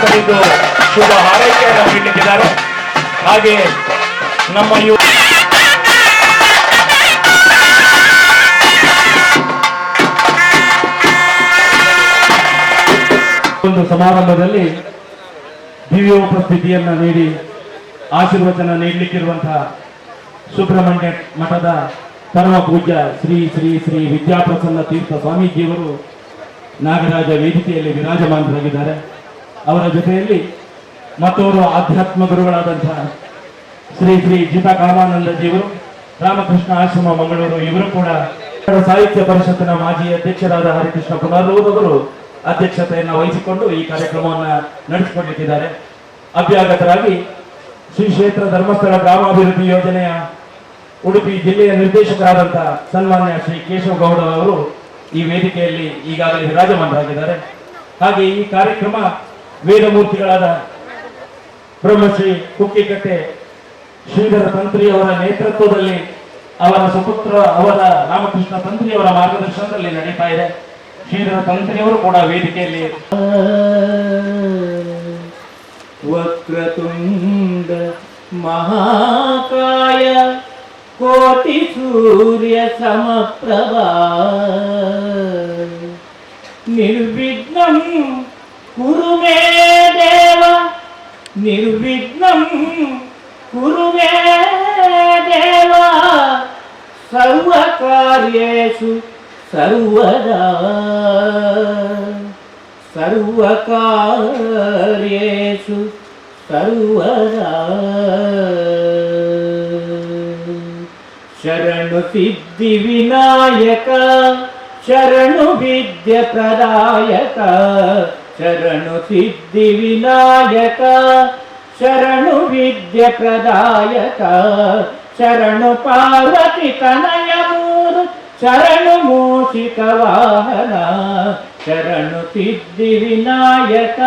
ಉಪಸ್ಥಿತರಿದ್ದು ಶುಭ ಹಾರೈಕೆಯನ್ನು ನೀಡಲಿದ್ದಾರೆ ಹಾಗೆ ನಮ್ಮ ಯುವ ಒಂದು ಸಮಾರಂಭದಲ್ಲಿ ದಿವ್ಯ ಉಪಸ್ಥಿತಿಯನ್ನ ನೀಡಿ ಆಶೀರ್ವಚನ ನೀಡಲಿಕ್ಕಿರುವಂತಹ ಸುಬ್ರಹ್ಮಣ್ಯ ಮಠದ ಪರಮ ಪೂಜ್ಯ ಶ್ರೀ ಶ್ರೀ ಶ್ರೀ ವಿದ್ಯಾಪ್ರಸನ್ನ ತೀರ್ಥ ಸ್ವಾಮೀಜಿಯವರು ನಾಗರಾಜ ವೇದಿಕೆಯಲ್ಲಿ ವಿರಾಜಮಾನರಾಗಿದ್ದಾರೆ. ಅವರ ಜೊತೆಯಲ್ಲಿ ಮತ್ತೋರ್ವ ಆಧ್ಯಾತ್ಮ ಗುರುಗಳಾದಂತಹ ಶ್ರೀ ಶ್ರೀ ಜಿತಾ ಕಾಮಾನಂದಜಿಯವರು, ರಾಮಕೃಷ್ಣ ಆಶ್ರಮ ಮಂಗಳೂರು, ಇವರು ಕೂಡ ಸಾಹಿತ್ಯ ಪರಿಷತ್ತಿನ ಮಾಜಿ ಅಧ್ಯಕ್ಷರಾದ ಹರಿಕೃಷ್ಣ ಪುನರೂರವರು ಅಧ್ಯಕ್ಷತೆಯನ್ನು ವಹಿಸಿಕೊಂಡು ಈ ಕಾರ್ಯಕ್ರಮವನ್ನು ನಡೆಸಿಕೊಂಡಿದ್ದಾರೆ. ಅಭ್ಯಾಗತರಾಗಿ ಶ್ರೀ ಕ್ಷೇತ್ರ ಧರ್ಮಸ್ಥಳ ಗ್ರಾಮಾಭಿವೃದ್ಧಿ ಯೋಜನೆಯ ಉಡುಪಿ ಜಿಲ್ಲೆಯ ನಿರ್ದೇಶಕರಾದಂತಹ ಸನ್ಮಾನ್ಯ ಶ್ರೀ ಕೇಶವ ಗೌಡ ಅವರು ಈ ವೇದಿಕೆಯಲ್ಲಿ ಈಗಾಗಲೇ ವಿರಾಜಮಾನರಾಗಿದ್ದಾರೆ. ಹಾಗೆ ಈ ಕಾರ್ಯಕ್ರಮ ವೇದಮೂರ್ತಿಗಳಾದ ಬ್ರಹ್ಮಶ್ರೀ ಕುಕ್ಕಿಕಟ್ಟೆ ಶ್ರೀಧರ ತಂತ್ರಿಯವರ ನೇತೃತ್ವದಲ್ಲಿ ಅವರ ಸುಪುತ್ರ ಅವರ ರಾಮಕೃಷ್ಣ ತಂತ್ರಿಯವರ ಮಾರ್ಗದರ್ಶನದಲ್ಲಿ ನಡೀತಾ ಇದೆ. ಶ್ರೀಧರ ತಂತ್ರಿಯವರು ಕೂಡ ವೇದಿಕೆಯಲ್ಲಿ ವಕ್ರತುಂಡ ಮಹಾಕಾಯ ಕೋಟಿ ಸೂರ್ಯ ಸಮಪ್ರಭಾ ನಿರ್ವಿಘ್ನಂ కురువే దేవ నిర్విఘ్నం కురువే దేవ. సర్వకార్యేషు సర్వదా సర్వకార్యేషు సర్వదా. శరణు సిద్ధి వినాయక శరణు విద్య ప్రదాయక ವಿದ್ಯ ಪ್ರದಾಯಕ ಶರಣು ಸಿದ್ಧಿ ವಿನಾಯಕ, ಶರಣು ವಿದ್ಯ ಪ್ರದಾಯಕ, ಶರಣು ಪಾರ್ವತಿ ತನಯ ಮೂರು, ಶರಣು ಮೂಷಿಕ ವಾಹನ, ಶರಣು ಸಿದ್ಧಿ ವಿನಾಯಕ,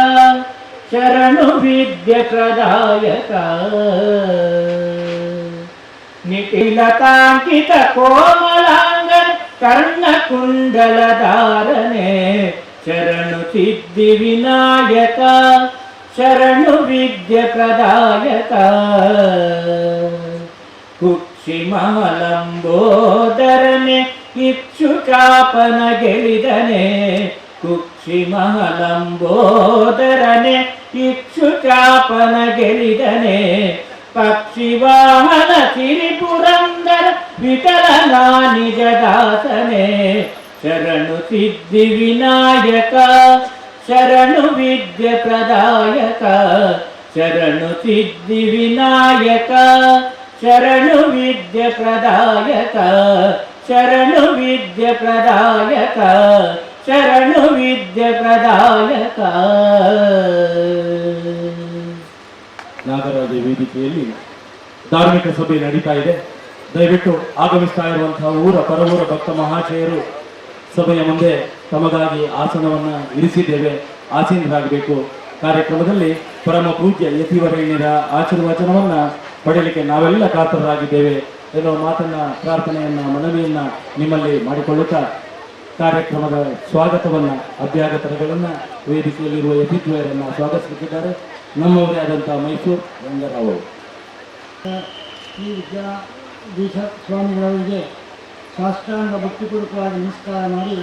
ಶರಣು ವಿದ್ಯ ಪ್ರದಾಯಕ. ನಿಖಿಲತಾಂಕಿತ ಕೋಮಲಾಂಗನ विनायता शरणीयप्रदायता कुक्षि मलम्बोदरणे कुक्षिमहलम्बोदरने चापन गेलिदने कुक्षि मलम्बोदरणे इच्छु चापन गेलिदने ಶರಣು ಸಿದ್ಧಿ ವಿನಾಯಕ, ಶರಣು ವಿದ್ಯೆ ಪ್ರದಾಯಕ, ಶರಣು ಸಿದ್ಧಿ ವಿನಾಯಕ, ಶರಣು ವಿದ್ಯೆ ಪ್ರದಾಯಕ, ಶರಣು ವಿದ್ಯೆ ಪ್ರದಾಯಕ, ಶರಣು ವಿದ್ಯೆ ಪ್ರದಾಯಕ. ನಾಗರಾಜ ವೇದಿಕೆಯಲ್ಲಿ ಧಾರ್ಮಿಕ ಸಭೆ ನಡೀತಾ ಇದೆ. ದಯವಿಟ್ಟು ಆಗಮಿಸ್ತಾ ಇರುವಂತಹ ಊರ, ಪರವೂರ ಭಕ್ತ ಮಹಾಶಯರು ಸಭೆಯ ಮುಂದೆ ತಮಗಾಗಿ ಆಸನವನ್ನು ಇರಿಸಿದ್ದೇವೆ. ಆಸೀನರಾಗಬೇಕು. ಕಾರ್ಯಕ್ರಮದಲ್ಲಿ ಪರಮ ಪೂಜ್ಯ ಯತಿವರೇಣ್ಯರ ಆಶೀರ್ವಚನವನ್ನು ಪಡೆಯಲಿಕ್ಕೆ ನಾವೆಲ್ಲ ಕಾತರರಾಗಿದ್ದೇವೆ ಎನ್ನುವ ಮಾತನ್ನ ಪ್ರಾರ್ಥನೆಯನ್ನ ಮನವಿಯನ್ನ ನಿಮ್ಮಲ್ಲಿ ಮಾಡಿಕೊಳ್ಳುತ್ತಾ ಕಾರ್ಯಕ್ರಮದ ಸ್ವಾಗತವನ್ನ ಅಭ್ಯಾಗತರಗಳನ್ನ ವೇದಿಕೆಯಲ್ಲಿರುವ ಯತಿದ್ವಯರನ್ನ ಸ್ವಾಗತಿಸುತ್ತಿದ್ದಾರೆ. ನಮ್ಮವರೇ ಆದಂತಹ ಮೈಸೂರು ರಂಗರಾವ್ ಈ ವಿದ್ಯಾ ಸ್ವಾಮಿಗಳವರಿಗೆ ಸಾಷ್ಟಾಂಗ ಭಕ್ತಿಪೂರ್ವಕವಾಗಿ ನಮಸ್ಕಾರ ಮಾಡಿ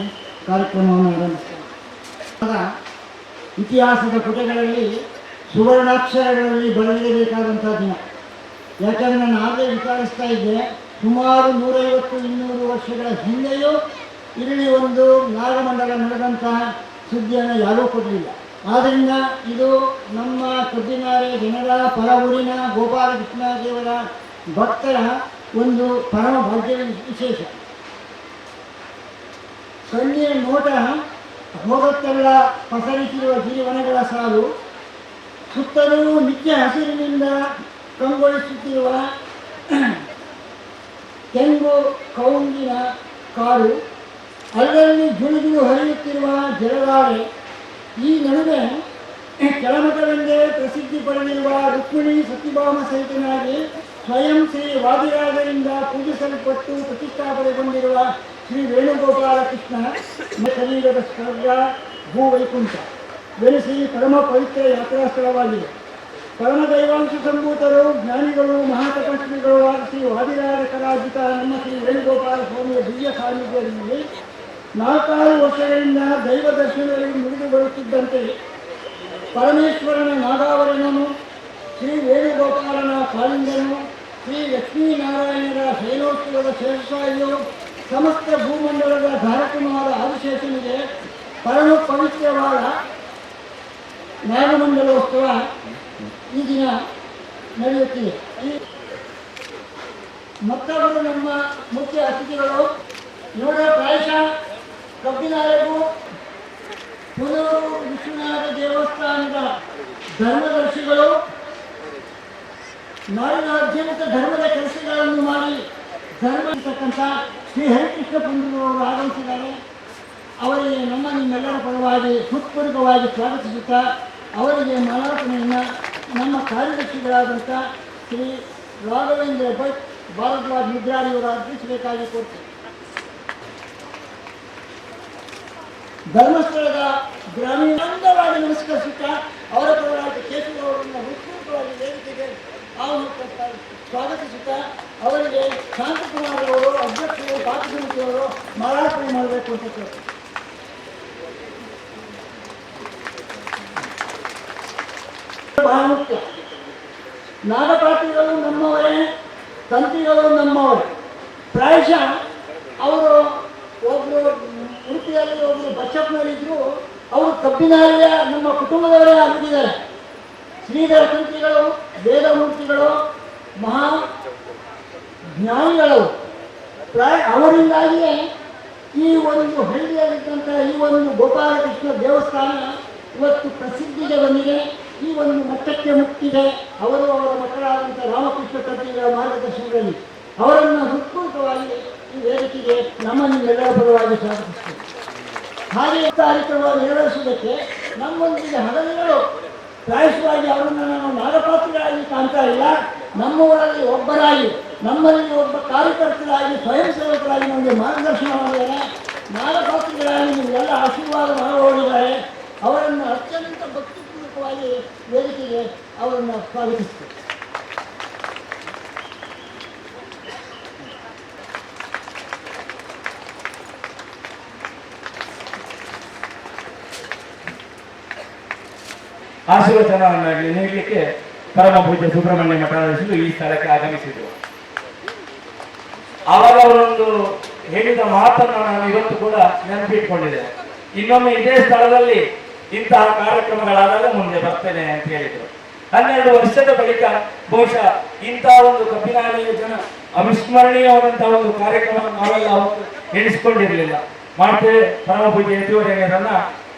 ಕಾರ್ಯಕ್ರಮವನ್ನು ಆರಂಭಿಸ್ತಾರೆ ಇತಿಹಾಸದ ಪುಟಗಳಲ್ಲಿ, ಸುವರ್ಣಾಕ್ಷರಗಳಲ್ಲಿ ಬರೆದಿರಬೇಕಾದಂಥ ದಿನ. ಯಾಕಂದರೆ ಆಗಲೇ ವಿಚಾರಿಸ್ತಾ ಇದ್ದೆ, ಸುಮಾರು ನೂರೈವತ್ತು ಇನ್ನೂರು ವರ್ಷಗಳ ಹಿಂದೆಯೂ ಇಲ್ಲಿ ಒಂದು ನಾಗಮಂಡಲ ನಡೆದಂತಹ ಸುದ್ದಿಯನ್ನು ಯಾರೂ ಕೊಡಲಿಲ್ಲ. ಆದ್ದರಿಂದ ಇದು ನಮ್ಮ ಕಬ್ಬಿನಾರೆ ಜನರ ಪರ ಊರಿನ ಗೋಪಾಲಕೃಷ್ಣ ದೇವರ ಭಕ್ತರ ಒಂದು ಪರಮ ಭಾಗ್ಯದ ವಿಶೇಷ. ಕಣ್ಣಿನ ನೋಟ ಹೋಗುತ್ತೆಲ್ಲ ಪಸರಿಸಿರುವ ಜೀವನಗಳ ಸಾಲು ಸುತ್ತಲೂ ನಿತ್ಯ ಹಸಿರಿನಿಂದ ಕಂಗೊಳಿಸುತ್ತಿರುವ ತೆಂಗು ಕೌಂಗಿನ ಕಾಡು, ಅಲ್ಲಲ್ಲಿ ಜುಳುಜುಳು ಹರಿಯುತ್ತಿರುವ ಜಲಧಾರೆ ಈ ನಡುವೆ ಕೆಳಮಠವೆಂದೇ ಪ್ರಸಿದ್ಧಿ ಪಡೆದಿರುವ ರುಕ್ಮಿಣಿ ಸತ್ಯಭಾಮ ಸಹಿತನಾಗಿ ಸ್ವಯಂ ಶ್ರೀ ವಾದಿರಾಜರಿಂದ ಪೂಜಿಸಲ್ಪಟ್ಟು ಪ್ರತಿಷ್ಠಾಪನೆಗೊಂಡಿರುವ ಶ್ರೀ ವೇಣುಗೋಪಾಲ ಕೃಷ್ಣ ಶರೀರದ ಸ್ವರ್ಗ ಭೂ ವೈಕುಂಠ ವೆನಿಸಿ ಪರಮ ಪವಿತ್ರ ಯಾತ್ರಾ ಸ್ಥಳವಾಗಿದೆ ಪರಮ ದೈವಾಂಶ ಸಂಭೂತರು ಜ್ಞಾನಿಗಳು ಮಹಾತಪಸ್ವಿಗಳು ಆದ ಶ್ರೀ ವಾದಿರಾಜ ಕರಾಜಿತ ನಮ್ಮ ಶ್ರೀ ವೇಣುಗೋಪಾಲ ಸ್ವಾಮಿಯ ದಿವ್ಯ ಸಾನ್ನಿಧ್ಯದಲ್ಲಿ ನಾಲ್ಕಾರು ವರ್ಷಗಳಿಂದ ದೈವ ದರ್ಶನಗಳಿಗೆ ಮುಗಿದು ಬರುತ್ತಿದ್ದಂತೆ ಪರಮೇಶ್ವರನ ನಾಗಾವರಣನು ಶ್ರೀ ವೇಣುಗೋಪಾಲನ ಕಾಳಿಂಗನು ಶ್ರೀ ಲಕ್ಷ್ಮೀನಾರಾಯಣರ ಶೈಲೋತ್ಸವದ ಶೇಷಸಾಯಿಯು ಸಮಸ್ತ ಭೂಮಂಡಲದ ಧಾರಕುಮಾರ ಆದಿಶೇಷನಿಗೆ ಪರಮ ಪವಿತ್ರವಾದ ನ್ಯಾಯಮಂಡಲೋತ್ಸವ ಈ ದಿನ ನಡೆಯುತ್ತಿದೆ. ಮತ್ತೊಬ್ಬರು ನಮ್ಮ ಮುಖ್ಯ ಅತಿಥಿಗಳು ಇವರ ಪ್ರಾಯಶಃ ಕಬ್ಬಿನಾಲೆಗೂ ಪುನೂರು ವಿಶ್ವನಾಥ ದೇವಸ್ಥಾನದ ಧರ್ಮದರ್ಶಿಗಳು, ನಾಡಿನಾದ್ಯಂತ ಧರ್ಮದ ಕೆಲಸಗಳನ್ನು ಮಾಡಿ ಧರ್ಮ ಶ್ರೀ ಹರಿಕೃಷ್ಣ ಪಂಡಿತರವರು ಆಗಮಿಸಿದ್ದಾರೆ. ಅವರಿಗೆ ನಮ್ಮ ನಿಮ್ಮೆಲ್ಲರ ಪರವಾಗಿ ಹೃತ್ಪೂರ್ವಕವಾಗಿ ಸ್ವಾಗತಿಸುತ್ತಾ, ಅವರಿಗೆ ಮಾಲಾರ್ಪಣೆಯನ್ನು ನಮ್ಮ ಕಾರ್ಯದರ್ಶಿಗಳಾದಂಥ ಶ್ರೀ ರಾಘವೇಂದ್ರ ಭಟ್ ಭಾರದ್ವಾಜ್ ಮುದ್ರಾರಿಯವರು ಅರ್ಪಿಸಬೇಕಾಗಿ ಕೋರ್ತೀನಿ. ಧರ್ಮಸ್ಥಳದ ಗ್ರಾಮೀಣವಾಗಿ ನಮಸ್ಕರಿಸುತ್ತಾ, ಅವರ ಪರವಾಗಿ ಕೇಶವರವರನ್ನು ಹೃತ್ಪೂರ್ವಕವಾಗಿ ವೇದಿಕೆಗೆ ಆಹ್ವಾನಿಸುತ್ತಾ, ಸ್ವಾಗತಿಸುತ್ತಾ ಅವರಿಗೆ ಶಾಂತಕುಮಾರ್ ಅವರು ಅಧ್ಯಕ್ಷರು ಪಾಠ ಮಾರಾಟನೆ ಮಾಡಬೇಕು ಅಂತ ಕೇಳ್ತಾರೆ ಬಹಳ ಮುಖ್ಯ. ನಮ್ಮವರೇ, ತಂತಿಗಳು ನಮ್ಮವರೇ. ಪ್ರಾಯಶಃ ಅವರು ಒಬ್ಬರು ಉಡುಪಿಯಲ್ಲಿ ಒಬ್ಬರು ಬಚ್ಚಪ್ಪನಲ್ಲಿದ್ದರು ಅವರು ಕಬ್ಬಿನಾಲೆಯ ನಮ್ಮ ಕುಟುಂಬದವರೇ ಆಗಿದ್ದಾರೆ. ಶ್ರೀಧರ ತಂತಿಗಳು ವೇದಮೂರ್ತಿಗಳು ಮಹಾ ಜ್ಞಾನಿಗಳು. ಪ್ರಾಯ ಅವರಿಂದಾಗಿಯೇ ಈ ಒಂದು ಹಳ್ಳಿಯಲ್ಲಿದ್ದಂಥ ಈ ಒಂದು ಗೋಪಾಲಕೃಷ್ಣ ದೇವಸ್ಥಾನ ಇವತ್ತು ಪ್ರಸಿದ್ಧಿಗೆ ಬಂದಿದೆ. ಈ ಒಂದು ಮಟ್ಟಕ್ಕೆ ಮುಟ್ಟಿದೆ ಅವರು ಅವರ ಮಕ್ಕಳಾದಂಥ ರಾಮಕೃಷ್ಣ ತಂತ್ರಿಗಳ ಮಾರ್ಗದರ್ಶನದಲ್ಲಿ ಅವರನ್ನು ಹೃತ್ಪೂರ್ವಕವಾಗಿ ಈ ವೇದಿಕೆಗೆ ನಮ್ಮನ್ನು ಪರವಾಗಿ ಸ್ವಾಗತಿಸ್ತೇವೆ ಹಾಗೆ ಕಾರ್ಯಕ್ರಮವನ್ನು ನೆರವೇರಿಸುವುದಕ್ಕೆ ನಮ್ಮೊಂದಿಗೆ ಹಗಲಿಗಳು. ಪ್ರಾಯಶವಾಗಿ ಅವರನ್ನು ನಾವು ನಾಗಪಾತ್ರಗಳಾಗಿ ಕಾಣ್ತಾ ಇಲ್ಲ. ನಮ್ಮವರಲ್ಲಿ ಒಬ್ಬರಾಗಿ ನಮ್ಮಲ್ಲಿ ಒಬ್ಬ ಕಾರ್ಯಕರ್ತರಾಗಿ ಸ್ವಯಂ ಸೇವಕರಾಗಿ ನಮಗೆ ಮಾರ್ಗದರ್ಶನ ಮಾಡಿದ್ದಾರೆ. ನಾಗಪಾತ್ರಗಳಾಗಿ ನಿಮಗೆಲ್ಲ ಆಶೀರ್ವಾದ ಮಾಡಿದ್ದಾರೆ ಅವರನ್ನು ಅತ್ಯಂತ ಭಕ್ತಿಪೂರ್ವಕವಾಗಿ ವೇದಿಕೆಗೆ ಅವರನ್ನು ಸ್ವಾಗತಿಸ್ತೇವೆ. ಆಶೀರ್ವಚನವನ್ನಾಗಿ ನೀಡಲಿಕ್ಕೆ ಪರಮ ಪೂಜ್ಯ ಸುಬ್ರಹ್ಮಣ್ಯ ಮಠಾಧೀಶರು ಈ ಸ್ಥಳಕ್ಕೆ ಆಗಮಿಸಿದರು. ಆವಾಗ ಅವರೊಂದು ಹೇಳಿದ ಮಾತನ್ನು ನಾನು ಇವತ್ತು ಕೂಡ ನೆನಪಿಟ್ಕೊಂಡಿದ್ದೇನೆ. ಇನ್ನೊಮ್ಮೆ ಇದೇ ಸ್ಥಳದಲ್ಲಿ ಇಂತಹ ಕಾರ್ಯಕ್ರಮಗಳಾದಾಗ ಮುಂದೆ ಬರ್ತೇನೆ ಅಂತ ಹೇಳಿದರು. ಹನ್ನೆರಡು ವರ್ಷದ ಬಳಿಕ ಬಹುಶಃ ಇಂತಹ ಒಂದು ಕಬ್ಬಿನಾಲೆಯ ಜನ ಅವಿಸ್ಮರಣೀಯವಾದಂತಹ ಒಂದು ಕಾರ್ಯಕ್ರಮ ನಾವೆಲ್ಲ ಅವತ್ತು ಎಣಿಸಿಕೊಂಡಿರಲಿಲ್ಲ. ಮಾಡ್ತೇವೆ ಪರಮ ಪೂಜೆ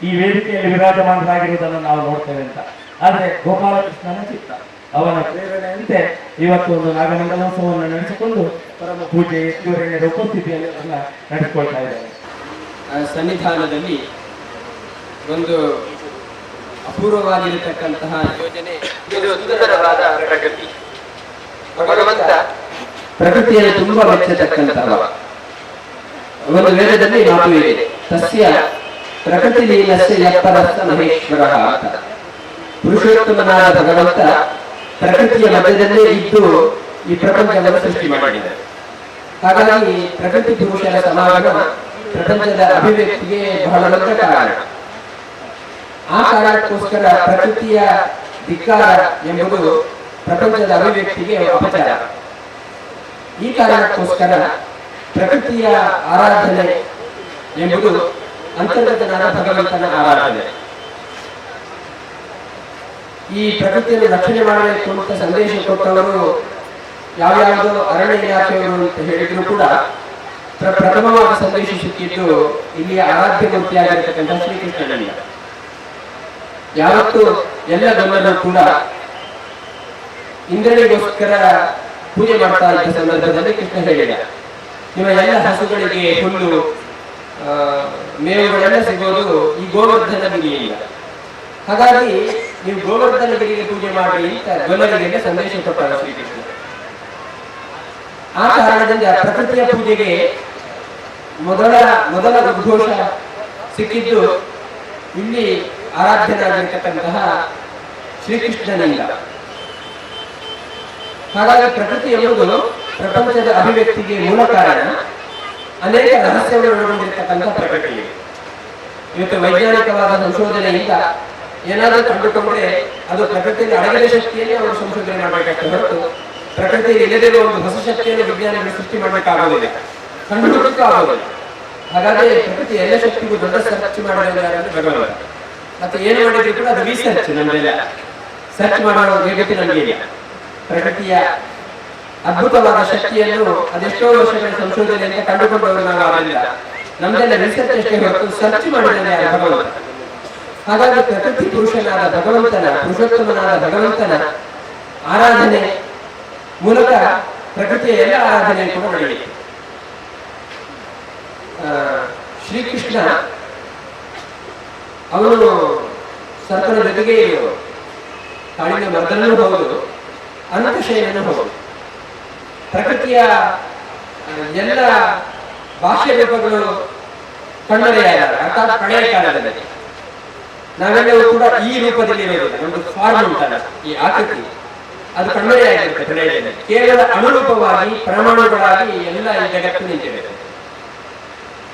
ಈ ವೇದಿಕೆಯಲ್ಲಿ ವಿರಾಜಮಾನರಾಗಿರುವುದನ್ನು ನಾವು ನೋಡ್ತೇವೆ ಅಂತ. ಆದ್ರೆ ಗೋಪಾಲಕೃಷ್ಣನ ಚಿತ್ತ. ಅವನ ಪ್ರೇರಣೆಯಂತೆ ಇವತ್ತು ಒಂದು ನಾಗಮಂಡಲೋತ್ಸವವನ್ನು ನಡೆಸಿಕೊಂಡು ಪರಮ ಪೂಜೆ ಯತಿವರೇಣ್ಯರ ಉಪಸ್ಥಿತಿಯಲ್ಲಿ ಅದನ್ನ ನಡೆಸಿಕೊಳ್ತಾ ಇದ್ದಾರೆ. ಸನ್ನಿಧಾನದಲ್ಲಿ ಒಂದು ಅಪೂರ್ವವಾಗಿರತಕ್ಕಂತಹ ಯೋಜನೆ, ಇದು ಸುಂದರವಾದ ಪ್ರಕೃತಿ ಭಗವಂತ ಪ್ರಕೃತಿಯನ್ನು ತುಂಬಾ ಮೆಚ್ಚತಕ್ಕಂತಹ ಒಂದು ವೇದದಲ್ಲಿ ಮಾತು ಇದೆ, ತಸ್ಯ ಪ್ರಕೃತಿ ಲೀಲಸ್ಯ ಎತ್ತರಸ್ಥ ಮಹೇಶ್ವರ ಅಂತ. ಪುರುಷೋತ್ತಮನಾದ ಭಗವಂತ ಪ್ರಕೃತಿಯ ಮಧ್ಯದಲ್ಲೇ ಇದ್ದು ಈ ಪ್ರಪಂಚವನ್ನು ಸೃಷ್ಟಿ ಮಾಡಿದೆ. ಹಾಗಾಗಿ ಪ್ರಕೃತಿ ಪುರುಷರ ಸಮಾಗಮ ಪ್ರಪಂಚದ ಅಭಿವ್ಯಕ್ತಿಗೆ ಬಹಳ ದೊಡ್ಡ ಕಾರಣ. ಆ ಕಾರಣಕ್ಕೋಸ್ಕರ ಪ್ರಕೃತಿಯ ಧಿಕ್ಕಾರ ಎಂಬುದು ಪ್ರಪಂಚದ ಅಭಿವ್ಯಕ್ತಿಗೆ ಅಪಚಾರ. ಈ ಕಾರಣಕ್ಕೋಸ್ಕರ ಪ್ರಕೃತಿಯ ಆರಾಧನೆ ಎಂಬುದು ಅಂತರ್ಗತನಾದ ಭಗವಂತನ ಆರಾಧನೆ. ಈ ಪ್ರಕೃತಿಯನ್ನು ರಕ್ಷಣೆ ಮಾಡಬೇಕು ಅಂತ ಸಂದೇಶ ಕೊಟ್ಟವರು ಯಾವ್ಯಾವುದೋ ಅರಣ್ಯ ಇಲಾಖೆಯವರು ಅಂತ ಹೇಳಿದ್ರು ಕೂಡ ಪ್ರ- ಪ್ರಥಮವಾದ ಸಂದೇಶ ಸಿಕ್ಕಿದ್ದು ಇಲ್ಲಿಯ ಆರಾಧ್ಯ ಮೂರ್ತಿಯಾಗಿರ್ತಕ್ಕಂಥ ಶ್ರೀಕೃಷ್ಣನಿಂದ ಯಾವತ್ತು ಎಲ್ಲ ಗಮನ ಕೂಡ ಇಂದ್ರನಿಗೋಸ್ಕರ ಪೂಜೆ ಮಾಡ್ತಾ ಇದ್ದ ಸಂದರ್ಭದಲ್ಲಿ ಕೃಷ್ಣ ಹೇಳಿದ. ನಿಮ್ಮ ಎಲ್ಲ ಹಸುಗಳಿಗೆ ಹುಲ್ಲು ಮೇವುಗಳೆಲ್ಲ ಸಿಗೋದು ಈ ಗೋವರ್ಧನ ಗಿರಿಯಿಂದ ಹಾಗಾಗಿ ನೀವು ಗೋವರ್ಧನ ಗಿರಿಗೆ ಪೂಜೆ ಮಾಡಿ ಅಂತ ಸಂದೇಶ ಕೊಟ್ಟ ಶ್ರೀಕೃಷ್ಣ. ಆ ಕಾರಣದಿಂದ ಪ್ರಕೃತಿಯ ಪೂಜೆಗೆ ಮೊದಲ ಮೊದಲ ಉದ್ಘೋಷ ಸಿಕ್ಕಿದ್ದು ಇಲ್ಲಿ ಆರಾಧ್ಯನಾಗಿರ್ತಕ್ಕಂತಹ ಶ್ರೀಕೃಷ್ಣನಿಂದ. ಹಾಗಾಗಿ ಪ್ರಕೃತಿ ಎಂಬುದು ಪ್ರಪಂಚದ ಅಭಿವ್ಯಕ್ತಿಗೆ ಮೂಲ ಕಾರಣ, ಅನೇಕ ರಹಸ್ಯವನ್ನು ಒಳಗೊಂಡಿರ್ತಕ್ಕಂಥ ಪ್ರಕೃತಿ. ಇವತ್ತು ವೈಜ್ಞಾನಿಕವಾದ ಸಂಶೋಧನೆಯಿಂದ ಏನಾದರೂ ಕಂಡುಕೊಂಡ್ರೆ ಅದು ಪ್ರಕೃತಿಯಲ್ಲಿ ಅಡಗಿದ ಶಕ್ತಿಯಲ್ಲಿ ಅವರು ಸಂಶೋಧನೆ ಮಾಡಬೇಕಾಗ್ತದೆ ಹೊರತು ಪ್ರಕೃತಿಯಲ್ಲಿ ಇಲ್ಲದಿರುವ ಒಂದು ಹೊಸ ಶಕ್ತಿಯನ್ನು ವಿಜ್ಞಾನಿಗಳು ಸೃಷ್ಟಿ ಮಾಡಬೇಕಾಗುವುದಿಲ್ಲ. ಕಂಡುಹಿಡಿಯಕ್ಕೂ ಆಗೋದಿಲ್ಲ ಹಾಗಾಗಿ ಪ್ರಕೃತಿ ಎಲ್ಲ ಶಕ್ತಿಗೂ ದೊಡ್ಡ ಸರ್ಚ್ ಮಾಡೋದು ಭಗವಂತ. ಮತ್ತೆ ಏನು ಮಾಡಿದ್ರು ಕೂಡ ಅದು ರಿಸರ್ಚ್ ನಮ್ಮೆಲ್ಲ ಸರ್ಚ್ ಮಾಡುವ ಯೋಗ್ಯತೆ ನನಗೆ ಇಲ್ಲ. ಪ್ರಕೃತಿಯ ಅದ್ಭುತವಾದ ಶಕ್ತಿಯನ್ನು ಅದೆಷ್ಟೋ ವರ್ಷಗಳ ಸಂಶೋಧನೆಯಿಂದ ಕಂಡುಕೊಂಡವರು ನಾವು ಆಗಲಿಲ್ಲ ನಮ್ದೆಲ್ಲ ರಿಸರ್ಚ್ ಅಷ್ಟೇ ಹೊರತು ಸರ್ಚ್ ಮಾಡಿದ್ರೆ ಭಗವಂತ. ಹಾಗಾಗಿ ಪ್ರಕೃತಿ ಪುರುಷನಾದ ಭಗವಂತನ ಪುರುಷೋತ್ತಮನಾದ ಭಗವಂತನ ಆರಾಧನೆ ಮೂಲಕ ಪ್ರಕೃತಿಯ ಎಲ್ಲ ಆರಾಧನೆ ಕೂಡ ನಡೆಯುತ್ತೆ ಆ, ಶ್ರೀಕೃಷ್ಣ ಅವನು ಸರ್ಪನ ಜೊತೆಗೆ. ಕಾಳಿನ ಮರದಲ್ಲೂ ಹೌದು ಅನಂತಶಯನೂ ಹೌದು. ಪ್ರಕೃತಿಯ ಎಲ್ಲ ಭಾಷ್ಯ ರೂಪಗಳು ಕಣ್ಮರೆಯಾದ ಅರ್ಥಾತ್ ಪ್ರಳಯ ಕಾಲದಲ್ಲಿ. ನಾವೆಲ್ಲವೂ ಕೂಡ ಈ ರೂಪದಲ್ಲಿ ಇರೋದಿಲ್ಲ ಒಂದು ಫಾರ್ಮ್ ಉಂಟಲ್ಲ ಈ ಆಕೃತಿ. ಅದು ಕಣ್ಮರೆ ಆಗಿರುತ್ತೆ ಕೇವಲ ಅನುರೂಪವಾಗಿ, ಪ್ರಮಾಣಗಳಾಗಿ ಎಲ್ಲ ಈ ಜಗತ್ತು ನಿಂತಿದೆ.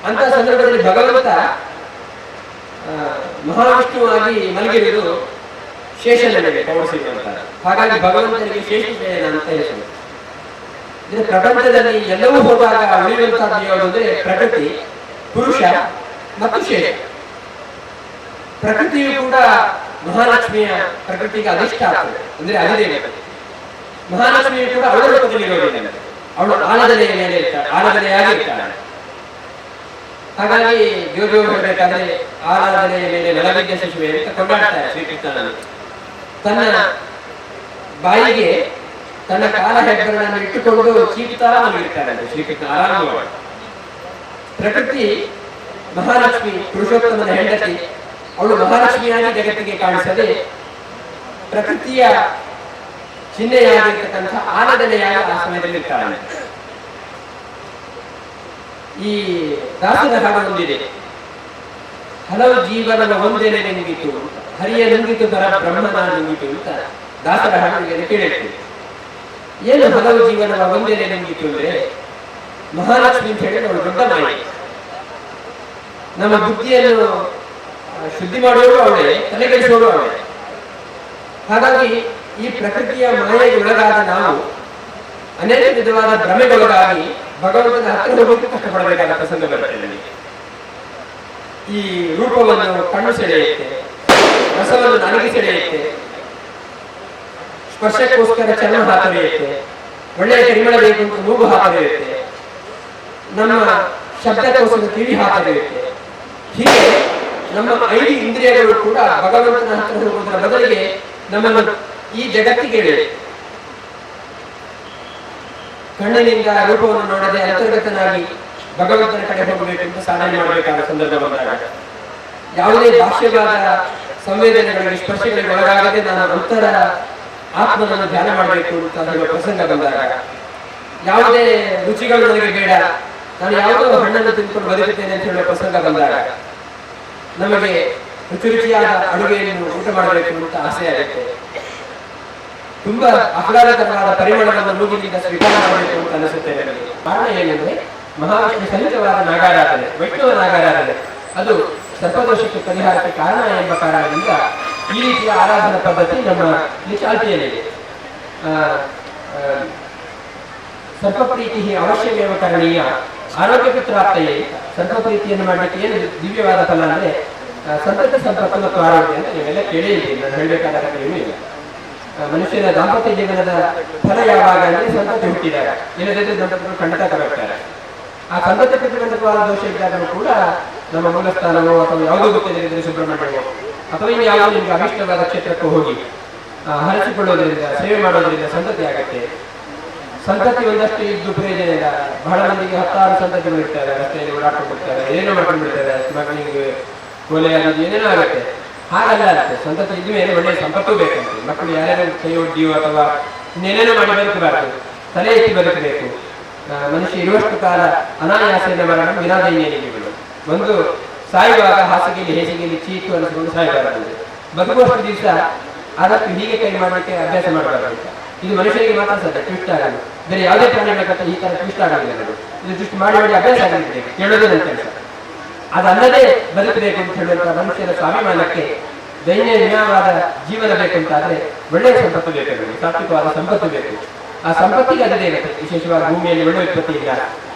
ಅಂತ ಸಂದರ್ಭದಲ್ಲಿ ಭಗವಂತ ಮಹಾವಿಷ್ಣುವಾಗಿ ಮಲಗಿರುವುದು ಶೇಷನಿಗೆ ಕೌಡಿಸಿರುವಂತ ಹಾಗಾಗಿ ಭಗವಂತನಿಗೆ ಶೇಷಶಯನ ಅಂತ ಹೆಸರು ಇದು ಪ್ರಪಂಚದಲ್ಲಿ ಎಲ್ಲವೂ ಹೋದಾಗ ಉಳಿಯುವಂತಹ ದೇವರು ಅಂದ್ರೆ ಪ್ರಕೃತಿ, ಪುರುಷ ಮತ್ತು ಶೇಷ. ಪ್ರಕೃತಿಯು ಕೂಡ ಮಹಾಲಕ್ಷ್ಮಿಯ ಪ್ರಕೃತಿಗೆ ಅಧಿಷ್ಠಾತ ಅಂದ್ರೆ ಅಧಿದೇವತೆ. ಮಹಾಲಕ್ಷ್ಮಿಯು ಕೂಡ ಅವಳ ರೂಪದಲ್ಲಿ ಅವಳು ಆಲದನೆಯ ಮೇಲೆ ಇರ್ತಾಳೆ ಆಲದನೆಯಾಗಿರ್ತಾಳೆ ಹಾಗಾಗಿ ಜೋಜೋ ಹೇಳಬೇಕಾದ್ರೆ ಆರಾಧನೆಯ ಮೇಲೆ ನಲವಿದ್ಯ ಶಿಶುವೆ ಅಂತ ಕೊಂಡಾಡ್ತಾರೆ ಶ್ರೀಕೃಷ್ಣನನ್ನು. ತನ್ನ ಬಾಯಿಗೆ ತನ್ನ ಕಾಲ ಹೆಬ್ಬರನ್ನು ಇಟ್ಟುಕೊಂಡು ಮಲಗಿರ್ತಾರೆ ಶ್ರೀಕೃಷ್ಣ ಆರಾಮವಾಗಿ. ಪ್ರಕೃತಿ ಮಹಾಲಕ್ಷ್ಮಿ ಪುರುಷೋತ್ತಮನ ಹೆಂಡತಿ ಅವಳು ಮಹಾಲಕ್ಷ್ಮಿಯಾಗಿ ಜಗತ್ತಿಗೆ ಕಾಣಿಸದೆ ಪ್ರಕೃತಿಯ ಚಿಹ್ನೆಯಾಗಿರ್ತಕ್ಕಂಥ ಆರಾಧನೆಯಾಗಿ ಆ ಸಮಯದಲ್ಲಿ ಈ ದಾಸದ ಹಾಡು ಹಲವು ಜೀವನದ ಒಂದೇನೆ ನುಂಗಿತು, ಹರಿಯ ನುಂಗಿತು ಪರ ಬ್ರಹ್ಮನ ನುಂಗಿತು ಅಂತ ದಾಸರ ಹಾಡಿಗೆ ಕೇಳಿರ್ತೀವಿ ಏನು ಹಲವು ಜೀವನದ ಒಂದೇನೆ ನುಂಗಿತು ಅಂದ್ರೆ ಮಹಾಲಕ್ಷ್ಮಿ ಅಂತ ಹೇಳಿ ಅವಳು ದೊಡ್ಡ ಮಾಹಿತಿ ನಮ್ಮ ಬುದ್ಧಿಯನ್ನು ಶುದ್ಧಿ ಮಾಡುವವರು ಅವಳೇ ತಲೆಗೆಡಿಸುವವರು ಅವಳೇ ಹಾಗಾಗಿ ಈ ಪ್ರಕೃತಿಯ ಮಾಯೆಗೆ ಒಳಗಾದ ನಾವು ಅನೇಕ ವಿಧವಾದ ಭ್ರಮೆಗೊಳಗಾಗಿ ಭಗವಂತನ ಹತ್ತಿರ ಹೋಗೋಕೆ ಕಷ್ಟಪಡಬೇಕಾದ ಪ್ರಸಂಗ ಬರುತ್ತೆ. ಈ ರೂಪವನ್ನು ಕಣ್ಣು ಸೆಳೆಯುತ್ತೆ, ರಸವನ್ನು ನನಗೆ ಸೆಳೆಯುತ್ತೆ, ಸ್ಪರ್ಶಕ್ಕೋಸ್ಕರ ಚರ್ಮ ಹಾಕಬೇಕು ಒಳ್ಳೆಯ ಪರಿಮಳ ಬೇಕು ಅಂತ ಮೂಗು ಹಾಕಬೇಕು ನಮ್ಮ ಶಬ್ದಕ್ಕೋಸ್ಕರ ಕಿವಿ ಹಾಕಬೇಕು ಹೀಗೆ ನಮ್ಮ ಐದು ಇಂದ್ರಿಯಗಳು ಕೂಡ ಭಗವಂತನ ಹತ್ರ ಹೋಗುವುದರ ಬದಲಿಗೆ ನಮ್ಮನ್ನು ಈ ಜಗತ್ತಿಗೆ ಕಣ್ಣನಿಂದ ರೂಪವನ್ನು ನೋಡದೆ ಅಂತರ್ಗತನಾಗಿ ಭಗವಂತನ ಕಡೆ ಹೋಗಬೇಕು ಅಂತ ಸಾಧನೆ ಮಾಡಬೇಕಾದ ಸಂದರ್ಭ ಬಂದಾಗ ಯಾವುದೇ ಭಾಷ್ಯವಾದ ಸಂವೇದನೆಗಳಿಗೆ ಸ್ಪರ್ಶಗಳಿಗೆ ಒಳಗಾಗದೆ ನಾನು ಅಂತರ ಆತ್ಮನನ್ನು ಧ್ಯಾನ ಮಾಡಬೇಕು ಅಂತ ಹೇಳುವ ಪ್ರಸಂಗ ಬಂದಾಗ ಯಾವುದೇ ರುಚಿಗಳು ನನಗೆ ಬೇಡ. ನಾನು ಯಾವುದೋ ಹಣ್ಣನ್ನು ತಿಂದುಕೊಂಡು ಬದುಕುತ್ತೇನೆ ಅಂತ ಹೇಳುವ ಪ್ರಸಂಗ ಬಂದಾಗ ನಮಗೆ ರುಚಿ ರುಚಿಯಾದ ಅಡುಗೆಯನ್ನು ಊಟ ಮಾಡಬೇಕು ಅಂತ ಆಸೆ ಆಗುತ್ತೆ ತುಂಬಾ ಆಹ್ಲಾದಕರವಾದ ಪರಿಮಳವನ್ನು ಮೂಗಿನಿಂದ ಸ್ವೀಕಾರ ಮಾಡಬೇಕು ಅಂತ ಅನಿಸುತ್ತೆ ನನಗೆ ಕಾರಣ ಏನಂದ್ರೆ, ಮಹಾವಿಷ್ಣು ಸಹಿತವಾದ ನಾಗಾರಾಧನೆ, ವೈಷ್ಣವ ನಾಗಾರಾಧನೆ, ಅದು ಸರ್ಪದೋಷಕ್ಕೆ ಪರಿಹಾರಕ್ಕೆ ಕಾರಣ ಎಂಬ ಕಾರಣದಿಂದ ಈ ರೀತಿಯ ಆರಾಧನಾ ಪದ್ಧತಿ ನಮ್ಮ ಚಾಲ್ತಿಯಲ್ಲಿದೆ ಸರ್ಪ ಪ್ರೀತಿ ಅವಶ್ಯಮೇವ ಕರಣೀಯ ಆರೋಗ್ಯ ಪ್ರಾಪ್ತೆಯೇ ರೀತಿಯನ್ನು ಮಾಡಲಿಕ್ಕೆ ಏನು ದಿವ್ಯವಾದ ಫಲ ಅಂದ್ರೆ ಸಂತತ ಸಂಪತ್ತು ಮತ್ತು ಆರೋಗ್ಯ ಅಂತ ನೀವೆಲ್ಲ ಕೇಳಿದ್ದೀನಿ ನಾನು ಹೇಳಬೇಕಾದ ಕಥೆಯೂ ಇಲ್ಲ. ಮನುಷ್ಯನ ದಾಂಪತ್ಯ ಜೀವನದ ಫಲ ಯಾವಾಗ ಅಂದ್ರೆ ಸಂತತಿ ಹುಟ್ಟಿದಾಗ. ಇಲ್ಲದಿದ್ದರೆ ದಂಪತಿಗಳು ಖಂಡಿತ ಕರೆಯುತ್ತಾರೆ ಆ ಸಂತತಿ ಪ್ರತಿಬಂಧಕವಾದ ದೋಷ ಇದ್ದಾಗಲೂ ಕೂಡ ನಮ್ಮ ಮೂಲಸ್ಥಾನವೋ ಅಥವಾ ಯಾವುದೋ ಗೊತ್ತಿಲ್ಲದಿದ್ದರೆ ಸುಬ್ರಹ್ಮಣ್ಯವೋ ಅಥವಾ ಇನ್ನು ಯಾವುದೋ ನಿಮಗೆ ಅಭಿಷ್ಟವಾದ ಕ್ಷೇತ್ರಕ್ಕೂ ಹೋಗಿ ಹರಚಿಕೊಳ್ಳೋದ್ರಿಂದ ಸೇವೆ ಮಾಡೋದ್ರಿಂದ ಸಂತತಿ ಆಗತ್ತೆ. ಸಂತತಿ ಒಂದಷ್ಟು ಇದ್ದು ಪ್ರಯೋಜನ ಇಲ್ಲ. ಬಹಳ ಮಂದಿಗೆ ಹತ್ತಾರು ಸಂತತಿಗಳು ಇರ್ತಾರೆ ರಸ್ತೆಯಲ್ಲಿ ಓಡಾಡ್ಕೊಂಡು ಬಿಡ್ತಾರೆ ಏನೇನೋ ಮಾಡ್ಕೊಂಡು ಬಿಡ್ತಾರೆ ಸ್ಮಗ್ಲಿಂಗ್ ಕೊಲೆ ಅನ್ನೋದು ಏನೇನೋ ಆಗುತ್ತೆ. ಹಾಗಲ್ಲ ಆಗುತ್ತೆ ಸಂತತಿ ಇದ್ದು ಮೇಲೆ ಒಳ್ಳೆಯ ಸಂಪತ್ತು ಬೇಕಂತೆ. ಮಕ್ಕಳು ಯಾರ್ಯಾರು ಕೈ ಒಡ್ಡಿಯೋ ಅಥವಾ ಇನ್ನೇನೇನೋ ಮಾಡಿ ಬದುಕಬಾರದು. ತಲೆ ಎತ್ತಿ ಬದುಕಬೇಕು. ಮನುಷ್ಯ ಇರುವಷ್ಟು ಕಾಲ ಅನಾಯಾಸೆಯಿಂದ ಮರಣ ವಿನಾದೈನ್ಯಗಳು ಒಂದು ಸಾಯುವಾಗ ಹಾಸಿಗೆಯಲ್ಲಿ, ಹೇಸಿಗೆಯಲ್ಲಿ ಚೀಟು ಅನಿಸಿಕೊಂಡು ಸಾಯಬಾರದು ಬದುಕುವಷ್ಟು ದಿವಸ ಆದಷ್ಟು ಹೀಗೆ ಕೈ ಮಾಡಲಿಕ್ಕೆ ಅಭ್ಯಾಸ ಮಾಡಬಾರದು ಇದು ಮನುಷ್ಯರಿಗೆ ಮಾತ್ರ ಸಾಧ್ಯ ಟ್ವಿಸ್ಟ್ ಆಗಲ್ಲ. ಬೇರೆ ಯಾವುದೇ ಪ್ರಾಣಿಗಳ ಈ ತರ ಟ್ವಿಸ್ಟ್ ಆಗಲ್ಲ ಇದು ಟ್ವಿಸ್ಟ್ ಮಾಡಿ ಮಾಡಿ ಅಭ್ಯಾಸ ಆಗಲಿದೆ ಕೇಳೋದೇ ಕೆಲಸ. ಅದಲ್ಲದೆ ಬದುಕಬೇಕು ಅಂತ ಹೇಳುವಂತಹ ಮನುಷ್ಯರ ಸ್ವಾಭಿಮಾನಕ್ಕೆ ದೈನ್ಯ ನಿಯಮವಾದ ಜೀವನ ಬೇಕಂತಾದ್ರೆ ಒಳ್ಳೆಯ ಸಂಪತ್ತು ಬೇಕು ನಮಗೆ. ಸಾತ್ವಿಕವಾದ ಸಂಪತ್ತು ಬೇಕು. ಆ ಸಂಪತ್ತಿಗೆ ಅದೇ ಇರುತ್ತೆ ವಿಶೇಷವಾಗಿ ಭೂಮಿಯಲ್ಲಿ ಒಳ್ಳೆ ಉತ್ಪತ್ತಿ ಇಲ್ಲ,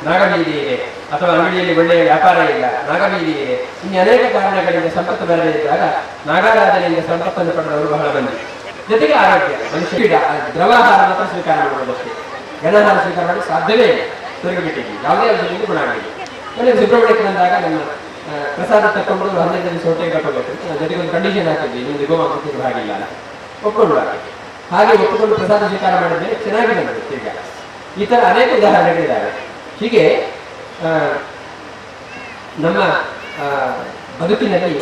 ನಾಗಬೀದಿ ಇದೆ, ಅಥವಾ ಅಂಗಡಿಯಲ್ಲಿ ಒಳ್ಳೆಯ ವ್ಯಾಪಾರ ಇಲ್ಲ, ನಾಗಬೀದಿ ಇದೆ. ಇನ್ನು ಅನೇಕ ಕಾರಣಗಳಿಂದ ಸಂಪತ್ತು ಬರದೇ ಇದ್ದಾಗ ನಾಗಾರಾಧನೆಯಿಂದ ಸಂಪತ್ತನ್ನು ಪಡೆದವರು ಬಹಳ ಮಂದಿ. ಜೊತೆಗೆ ಆರೋಗ್ಯ. ಮನುಷ್ಯ ದ್ರವ ಆಹಾರ ಮಾತ್ರ ಸ್ವೀಕಾರ ಮಾಡುವುದಷ್ಟೇ ಗಣಾಹಾರ ಸ್ವೀಕಾರ ಮಾಡಿ ಸಾಧ್ಯವೇ ಇಲ್ಲ. ಸ್ವರ್ಗಬಿಟ್ಟಿಗೆ ಯಾವುದೇ ಔಷಧಿಯಿಂದ ಗುಣ ಆಗಿದೆ ಆಮೇಲೆ ಸುಬ್ರಹ್ಮಣ್ಯಕ್ಕೆ ಬಂದಾಗ ನಮ್ಮ ಪ್ರಸಾದ ತಕ್ಕೊಂಡು ಹನ್ನೆರಡು ದಿನ ಸೋಟೆ ಕಟ್ಟಬೇಕು ಜೊತೆಗೆ ಒಂದು ಕಂಡೀಷನ್ ಹಾಕಿದ್ವಿ. ಗೋವಾ ಕೊಟ್ಟಿದ್ರು ಹಾಗಿಲ್ಲ. ಒಪ್ಕೊಂಡು ಹಾಗೆ. ಒಪ್ಪಿಕೊಂಡು ಪ್ರಸಾದ ಸ್ವೀಕಾರ ಮಾಡಿದ್ರೆ ಚೆನ್ನಾಗಿ ಬಂದರು ತಿರ್ಗ. ಈ ತರ ಅನೇಕ ಉದಾಹರಣೆಗಳಿದ್ದಾವೆ. ಹೀಗೆ ನಮ್ಮ ಬದುಕಿನಲ್ಲಿ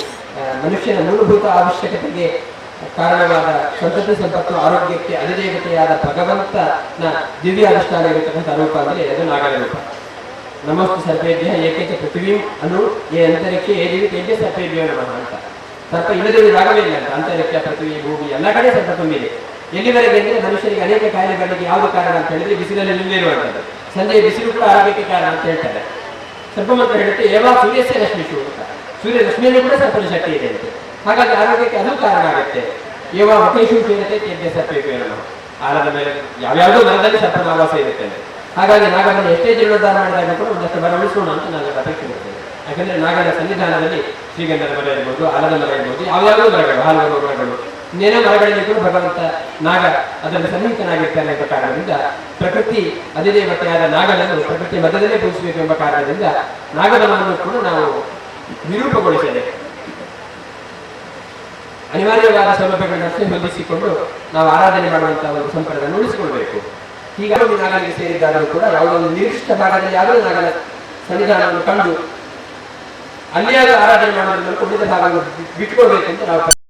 ಮನುಷ್ಯನ ಮೂಲಭೂತ ಅವಶ್ಯಕತೆಗೆ ಕಾರಣವಾದ ಸಂತತಿ ಸಂಪತ್ತು, ಆರೋಗ್ಯಕ್ಕೆ ಅಧಿದೇವತೆಯಾದ ಭಗವಂತನ ದಿವ್ಯ ಅನುಷ್ಠಾನ ಇರತಕ್ಕಂಥ ರೂಪ ಅಂದರೆ ಅದು ನಾಗರ ರೂಪ ನಮಸ್ತು ಸರ್ಪೇಭ್ಯ ಏಕೈಕ ಪೃಥ್ವಿ ಅನು ಏ ಅಂತರಿಕೆ ಏ ತೇಜ ಸರ್ಪೇಭ್ಯ ನಮಃ ಅಂತ. ಸರ್ಪ ಇಲ್ಲದೇ ಅಂತ. ಅಂತರಿಕ್ಷ, ಪೃಥ್ವಿ, ಭೂಮಿ ಎಲ್ಲ ಕಡೆ ಸರ್ಪ ತುಂಬಿದೆ ಎಲ್ಲಿವರೆಗೆ ಅಂದ್ರೆ ಮನುಷ್ಯರಿಗೆ ಅನೇಕ ಕಾಯಿಲೆಗಳಿಗೆ ಯಾವುದು ಕಾರಣ ಅಂತ ಹೇಳಿದ್ರೆ ಬಿಸಿಲಲ್ಲಿ ನಿಲ್ಲಿರುವಂಥದ್ದು ಸಂಜೆ ಬಿಸಿಲು ಕೂಡ ಆರೋಗ್ಯಕ್ಕೆ ಕಾರಣ ಅಂತ ಹೇಳ್ತಾರೆ. ಸರ್ಪ ಮಂತ್ರ ಹೇಳುತ್ತೆ ಯಾವ ಸೂರ್ಯಸ್ಯ ರಶ್ಮಿಷು ಅಂತ. ಸೂರ್ಯ ರಶ್ಮಿಯಲ್ಲಿ ಕೂಡ ಸರ್ಪದ ಶಕ್ತಿ ಇದೆ ಅಂತೆ. ಹಾಗಾಗಿ ಆರೋಗ್ಯಕ್ಕೆ ಅದು ಕಾರಣ ಆಗುತ್ತೆ ಯಾವ ಮಕೇಶು ಸೇರುತ್ತೆ. ನಮಃ ಆಲದ ಮೇಲೆ ಯಾವ್ಯಾವುದೋ ಮರದಲ್ಲಿ ಸರ್ಪದ ಆವಾಸ ಇರುತ್ತೆ. ಹಾಗಾಗಿ ನಾಗನ ಎಷ್ಟೇ ಜೀರ್ಣೋದ್ಧಾರ ಮಾಡಿದಾಗ ಕೂಡ ಒಂದಷ್ಟು ಮರ ಉಳಿಸೋಣ ಅಂತ ನಾನು ಅಪೇಕ್ಷೆ ಮಾಡ್ತೇನೆ ಯಾಕಂದ್ರೆ ನಾಗರ ಸನ್ನಿಧಾನದಲ್ಲಿ ಶ್ರೀಗಂಧದ ಮರ ಇರ್ಬೋದು, ಆಲದ ಮರ ಇರ್ಬೋದು, ಯಾವ್ಯಾವುದೋ ಮರಗಳು ಹಲವಾರು ಮರಗಳು ನೆನೆ ಮರಗಳಲ್ಲಿ ಕೂಡ ಭಗವಂತ ನಾಗ ಅದರಲ್ಲಿ ಸನ್ನಿಹಿತನಾಗಿರ್ತಾನೆ ಎಂಬ ಕಾರಣದಿಂದ ಪ್ರಕೃತಿ ಅಧಿದೇವತೆಯಾದ ನಾಗನನ್ನು ಪ್ರಕೃತಿ ಮಧ್ಯದಲ್ಲೇ ಪೂಜಿಸಬೇಕು ಎಂಬ ಕಾರಣದಿಂದ ನಾಗರನನ್ನು ಕೂಡ ನಾವು ವಿರೂಪಗೊಳಿಸಬೇಕು. ಅನಿವಾರ್ಯವಾದ ಸೌಲಭ್ಯಗಳನ್ನಷ್ಟೇ ಹೊಂದಿಸಿಕೊಂಡು ನಾವು ಆರಾಧನೆ ಮಾಡುವಂತಹ ಒಂದು ಸಂಪ್ರದಾಯ ಉಳಿಸಿಕೊಳ್ಬೇಕು. ಹೀಗಾಗಿ ನಾಗಲಿಗೆ ಸೇರಿದ್ದಾಗಲೂ ಕೂಡ ಯಾವುದೋ ಒಂದು ನಿರ್ದಿಷ್ಟ ಭಾಗದಲ್ಲಿ ಯಾವುದೇ ನಾಗಲ ಸನ್ನಿಧಾನವನ್ನು ಕಂಡು ಅಲ್ಲಿಯಾದ ಆರಾಧನೆ ಮಾಡುವುದನ್ನು ಉಳಿದ ಭಾಗವನ್ನು ಬಿಟ್ಕೊಳ್ಬೇಕೆಂದು ನಾವು